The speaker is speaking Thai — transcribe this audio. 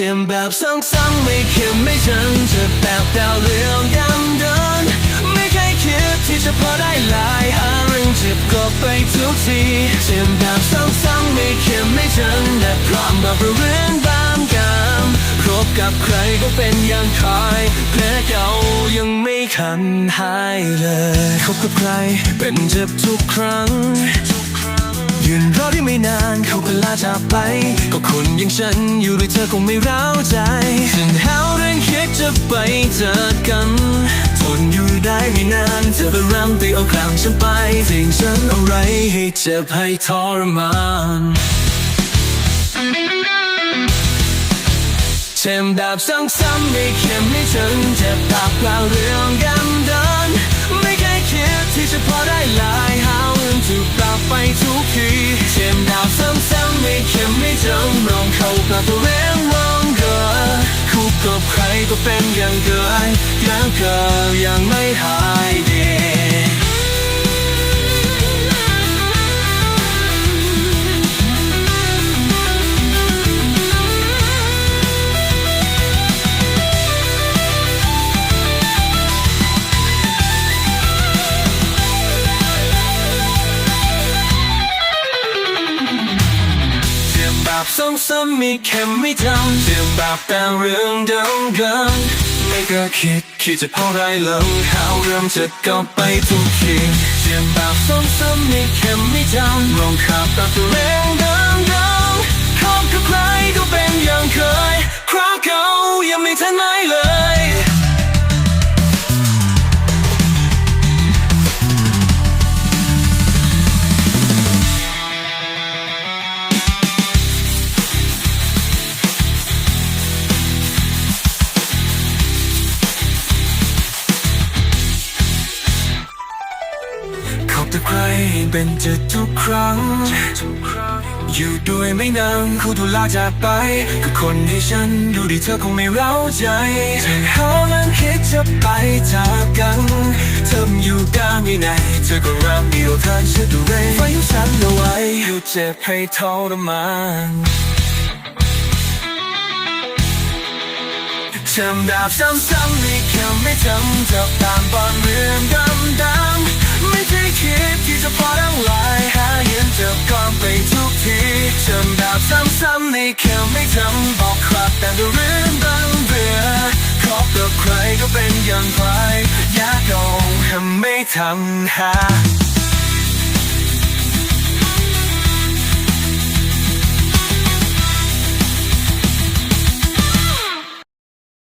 แบบซ้ำๆไม่เข็มไม่ฉันจะแบบดาวเรืองดำเดิน ไม่เคยคิดที่จะพอได้หลายหาเรื่องเจ็บก็ไปทุกทีเจ็บแบบซ้ำๆไม่เข็มไม่ฉันและพร้อมแบบเรื่องบางกามคบกับใครก็เป็นอย่างคอยแผลเก่ายังไม่คันหายเลยคบกับใครเป็นเจ็บทุกครั้ง จากไป ก็คนอย่างฉันอยู่ด้วยเธอคงไม่ร้าวใจฉันหาเรื่องคิดจะไปเจอกันทนอยู่ได้ไม่นานเธอเป็นรำตีเอาครั้งฉันไปสิ่งฉันอะไรให้เจ็บให้ทรมานเจ็บแบบซ้ำๆไม่เข็มไม่ฉันเจ็บปากเปล่าเรื่องกัน รองเข้ากับตัวเองรองเกินคู่กับใครก็เป็นอย่างเกินยังเกิดยังไม่หายดี แบบซ้ำๆมีเข็มไม่จำเจ็บแบบแต่เรื่องเดิมกันไม่เคยคิดคิดจะพอได้ลงข่าวเริ่มจะก็ไปทุกทีเจ็บแบบซ้ำๆมีเข็มไม่จำลองขับกับตัวเองเดิมกันคบกับใครก็เป็นอย่างเคยคราวเก่ายังไม่ทันมา นเลยคบกับใครเป็นเจะทุกครั้ง อยู่ด้วยไม่นานเขาดูลาจากไปก็คนที่ฉันดูดีเธอคงไม่เร้าใจเธอเขานั้นคิดจะไปจากกันเธออยู่กลางวินัยเธอก็รักเดียวเธอจะดูแลไฟของฉันเอาไว้อยู่เจ็บให้ทรมานจำดาบซ้ำๆไม่คำไม่จำจะตามบอนเรื่องดำๆ ซ้ำๆไม่คำไม่จำบอกครับแต่เรื่องบางเบื่องคบกับใครก็เป็นอย่างไรอยากเอาทำไม่ทำหา